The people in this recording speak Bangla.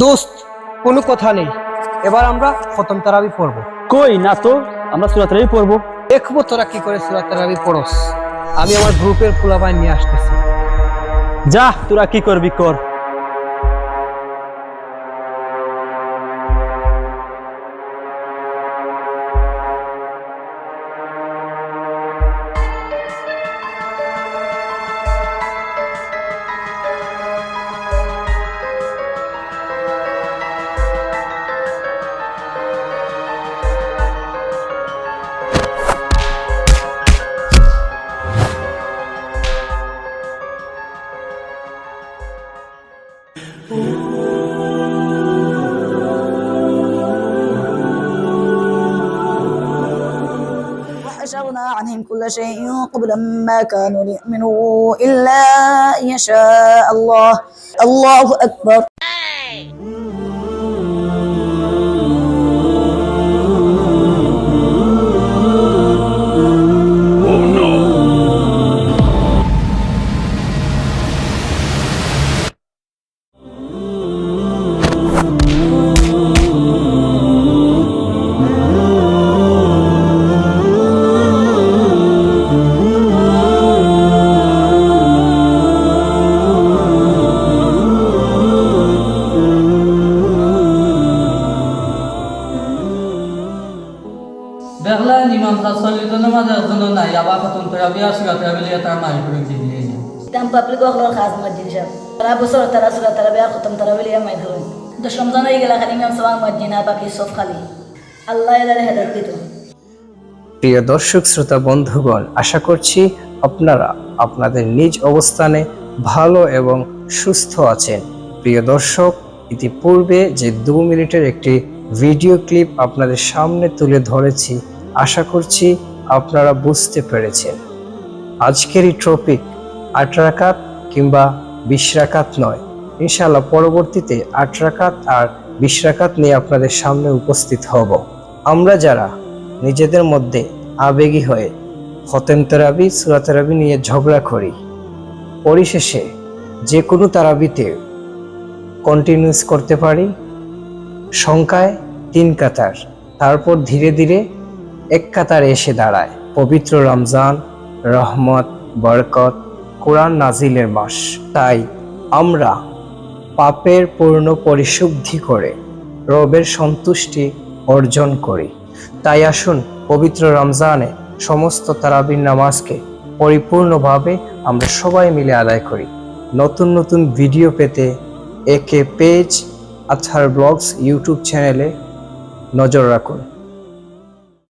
দোস্ত কোনো কথা নেই। এবার আমরা খতম তারাবি পড়ব। কই? না তো আমরা সুরাত তারাবি পড়ব। দেখব তোরা কি করে সুরাত তারাবি পড়স। আমি আমার গ্রুপের ফুলাবাই নিয়ে আসতেছি। যা তোরা কি করবি কর। وحشرنا عنهم كل شيء قبلا ما كانوا ليؤمنوا إلا أن يشاء الله. الله أكبر. দেখলেন ইমাম সাসলিত নামাজের জন্য নাই আবার কতন তোরা বিয়া সুরা তোরা বিলিয়ে তার মারি করে khali imam sawang masjid na baki sof khali. Allah এদারে হেদায়ত দিত প্রিয় দর্শক শ্রোতা বন্ধুগণ আশা করছি আপনারা আপনাদের নিজ অবস্থানে ভালো এবং সুস্থ আছেন। প্রিয় দর্শক ইতিপূর্বে যে দু মিনিটের একটি ভিডিও ক্লিপ আপনাদের সামনে তুলে ধরেছি আশা করছি আপনারা বুঝতে পেরেছেন। আজকের এই টপিক আট রাকাত কিংবা বিশ রাকাত নয়। ইনশাল্লাহ পরবর্তীতে আট রাকাত আর বিশ রাকাত নিয়ে আপনাদের সামনে উপস্থিত হব। আমরা যারা নিজেদের মধ্যে আবেগী হয়ে হতেম তারাবি, সুরা নিয়ে ঝগড়া করি, পরিশেষে যে কোনো তারাবিতে কন্টিনিউস করতে পারি। সংখ্যায় তিন কাতার, তারপর ধীরে ধীরে এক এসে দাঁড়ায়। পবিত্র রমজান, রহমত, বরকত, কোরআন নাজিলের মাস। তাই আমরা পাপের পূর্ণ পরিশুদ্ধি করে রবের সন্তুষ্টি অর্জন করি। তাই আসুন পবিত্র রমজানে সমস্ত তারাবির নামাজকে পরিপূর্ণভাবে আমরা সবাই মিলে আদায় করি। নতুন নতুন ভিডিও পেতে একে পেজ আছার ব্লগস ইউটিউব চ্যানেলে নজর রাখুন।